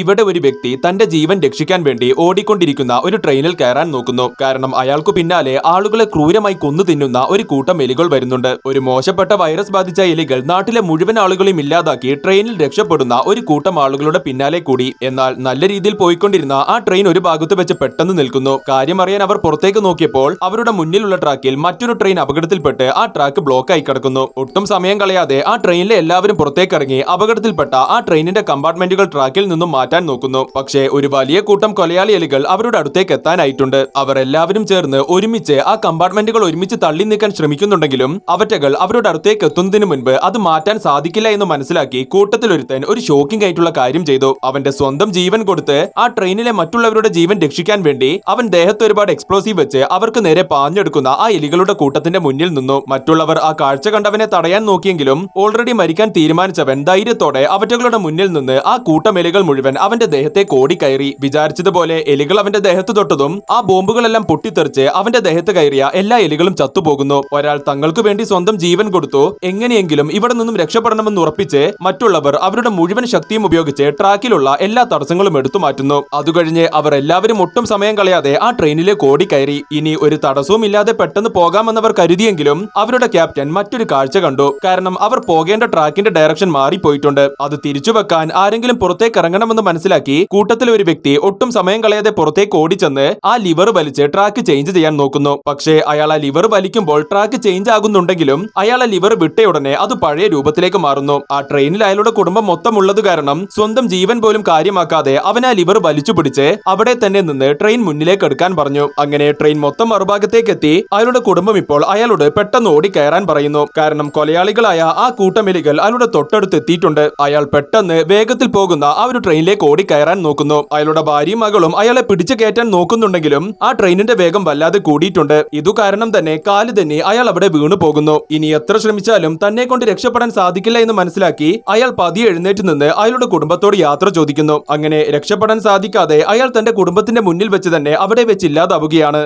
ഇവിടെ ഒരു വ്യക്തി തന്റെ ജീവൻ രക്ഷിക്കാൻ വേണ്ടി ഓടിക്കൊണ്ടിരിക്കുന്ന ഒരു ട്രെയിനിൽ കയറാൻ നോക്കുന്നു. കാരണം അയാൾക്കു പിന്നാലെ ആളുകളെ ക്രൂരമായി കൊന്നു തിന്നുന്ന ഒരു കൂട്ടം എലികൾ വരുന്നുണ്ട്. ഒരു മോശപ്പെട്ട വൈറസ് ബാധിച്ച എലികൾ നാട്ടിലെ മുഴുവൻ ആളുകളെയും ഇല്ലാതാക്കി ട്രെയിനിൽ രക്ഷപ്പെടുന്ന ഒരു കൂട്ടം ആളുകളുടെ പിന്നാലെ കൂടി. എന്നാൽ നല്ല രീതിയിൽ പോയിക്കൊണ്ടിരുന്ന ആ ട്രെയിൻ ഒരു ഭാഗത്ത് വെച്ച് പെട്ടെന്ന് നിൽക്കുന്നു. കാര്യം അറിയാൻ അവർ പുറത്തേക്ക് നോക്കിയപ്പോൾ അവരുടെ മുന്നിലുള്ള ട്രാക്കിൽ മറ്റൊരു ട്രെയിൻ അപകടത്തിൽപ്പെട്ട് ആ ട്രാക്ക് ബ്ലോക്ക് ആയി കിടക്കുന്നു. ഒട്ടും സമയം കളയാതെ ആ ട്രെയിനിലെ എല്ലാവരും പുറത്തേക്കിറങ്ങി അപകടത്തിൽപ്പെട്ട ആ ട്രെയിനിന്റെ കമ്പാർട്ട്മെന്റുകൾ ട്രാക്കിൽ നിന്നും മാറ്റാൻ നോക്കുന്നു. പക്ഷേ ഒരു വലിയ കൂട്ടം കൊലയാളി എലികൾ അവരുടെ അടുത്തേക്ക് എത്താനായിട്ടുണ്ട്. അവർ എല്ലാവരും ചേർന്ന് ഒരുമിച്ച് ആ കമ്പാർട്ട്മെന്റുകൾ ഒരുമിച്ച് തള്ളി നീക്കാൻ ശ്രമിക്കുന്നുണ്ടെങ്കിലും അവറ്റകൾ അവരുടെ അടുത്തേക്ക് എത്തുന്നതിന് മുൻപ് അത് മാറ്റാൻ സാധിക്കില്ല എന്ന് മനസ്സിലാക്കി കൂട്ടത്തിൽ ഒരുത്തൻ ഒരു ഷോക്കിംഗ് ആയിട്ടുള്ള കാര്യം ചെയ്തു. അവന്റെ സ്വന്തം ജീവൻ കൊടുത്ത് ആ ട്രെയിനിലെ മറ്റുള്ളവരുടെ ജീവൻ രക്ഷിക്കാൻ വേണ്ടി അവൻ ദേഹത്ത് ഒരുപാട് എക്സ്പ്ലോസീവ് വെച്ച് അവർക്ക് നേരെ പാഞ്ഞെടുക്കുന്ന ആ എലികളുടെ കൂട്ടത്തിന്റെ മുന്നിൽ നിന്നു. മറ്റുള്ളവർ ആ കാഴ്ച കണ്ടവനെ തടയാൻ നോക്കിയെങ്കിലും ഓൾറെഡി മരിക്കാൻ തീരുമാനിച്ചവൻ ധൈര്യത്തോടെ അവറ്റകളുടെ മുന്നിൽ നിന്ന് ആ കൂട്ടം എലികൾ മുഴുവൻ അവന്റെ ദേഹത്തെ കോടിക്കയറി. വിചാരിച്ചതുപോലെ എലികൾ അവന്റെ ദേഹത്ത് തൊട്ടതും ആ ബോംബുകളെല്ലാം പൊട്ടിത്തെറിച്ച് അവന്റെ ദേഹത്ത് കയറിയ എല്ലാ എലികളും ചത്തുപോകുന്നു. ഒരാൾ തങ്ങൾക്ക് വേണ്ടി സ്വന്തം ജീവൻ കൊടുത്തു. എങ്ങനെയെങ്കിലും ഇവിടെ നിന്നും രക്ഷപ്പെടണമെന്ന് ഉറപ്പിച്ച് മറ്റുള്ളവർ അവരുടെ മുഴുവൻ ശക്തിയും ഉപയോഗിച്ച് ട്രാക്കിലുള്ള എല്ലാ തടസ്സങ്ങളും എടുത്തു മാറ്റുന്നു. അതുകഴിഞ്ഞ് അവർ എല്ലാവരും ഒട്ടും സമയം കളയാതെ ആ ട്രെയിനിലെ കോടിക്കയറി. ഇനി ഒരു തടസ്സവും ഇല്ലാതെ പെട്ടെന്ന് പോകാമെന്നവർ കരുതിയെങ്കിലും അവരുടെ ക്യാപ്റ്റൻ മറ്റൊരു കാഴ്ച കണ്ടു. കാരണം അവർ പോകേണ്ട ട്രാക്കിന്റെ ഡയറക്ഷൻ മാറിപ്പോയിട്ടുണ്ട്. അത് തിരിച്ചു വെക്കാൻ ആരെങ്കിലും പുറത്തേക്ക് ഇറങ്ങണമെന്ന് മനസ്സിലാക്കി കൂട്ടത്തിലെ ഒരു വ്യക്തി ഒട്ടും സമയം കളയാതെ പുറത്തേക്ക് ഓടിച്ചെന്ന് ആ ലിവർ വലിച്ച് ട്രാക്ക് ചേഞ്ച് ചെയ്യാൻ നോക്കുന്നു. പക്ഷേ അയാൾ ആ ലിവർ വലിക്കുമ്പോൾ ട്രാക്ക് ചേഞ്ച് ആകുന്നുണ്ടെങ്കിലും അയാൾ ആ ലിവർ വിട്ടയുടനെ അത് പഴയ രൂപത്തിലേക്ക് മാറുന്നു. ആ ട്രെയിനിൽ അയാളുടെ കുടുംബം മൊത്തം ഉള്ളത് കാരണം സ്വന്തം ജീവൻ പോലും കാര്യമാക്കാതെ അവൻ ആ ലിവർ വലിച്ചു പിടിച്ച് അവിടെ തന്നെ നിന്ന് ട്രെയിൻ മുന്നിലേക്ക് എടുക്കാൻ പറഞ്ഞു. അങ്ങനെ ട്രെയിൻ മൊത്തം മറുഭാഗത്തേക്ക് എത്തി. അയാളുടെ കുടുംബം ഇപ്പോൾ അയാളോട് പെട്ടെന്ന് ഓടി കയറാൻ പറയുന്നു. കാരണം കൊലയാളികളായ ആ കൂട്ടമെലികൾ അയാളുടെ തൊട്ടടുത്ത് എത്തിയിട്ടുണ്ട്. അയാൾ പെട്ടെന്ന് വേഗത്തിൽ പോകുന്ന ആ ഒരു ട്രെയിനിലേക്ക് ഓടിക്കയറാൻ കയറാൻ നോക്കുന്നു. അയാളുടെ ഭാര്യയും മകളും അയാളെ പിടിച്ചു കയറ്റാൻ നോക്കുന്നുണ്ടെങ്കിലും ആ ട്രെയിനിന്റെ വേഗം വല്ലാതെ കൂടിയിട്ടുണ്ട്. ഇതു കാരണം തന്നെ കാൽ തന്നെ അയാൾ അവിടെ വീണു പോകുന്നു. ഇനി എത്ര ശ്രമിച്ചാലും തന്നെ കൊണ്ട് രക്ഷപ്പെടാൻ സാധിക്കില്ല എന്ന് മനസ്സിലാക്കി അയാൾ പതിയെ എഴുന്നേറ്റ് നിന്ന് അയാളുടെ കുടുംബത്തോട് യാത്ര ചോദിക്കുന്നു. അങ്ങനെ രക്ഷപ്പെടാൻ സാധിക്കാതെ അയാൾ തന്റെ കുടുംബത്തിന്റെ മുന്നിൽ വെച്ച് തന്നെ അവിടെ വെച്ച് ഇല്ലാതാവുകയാണ്.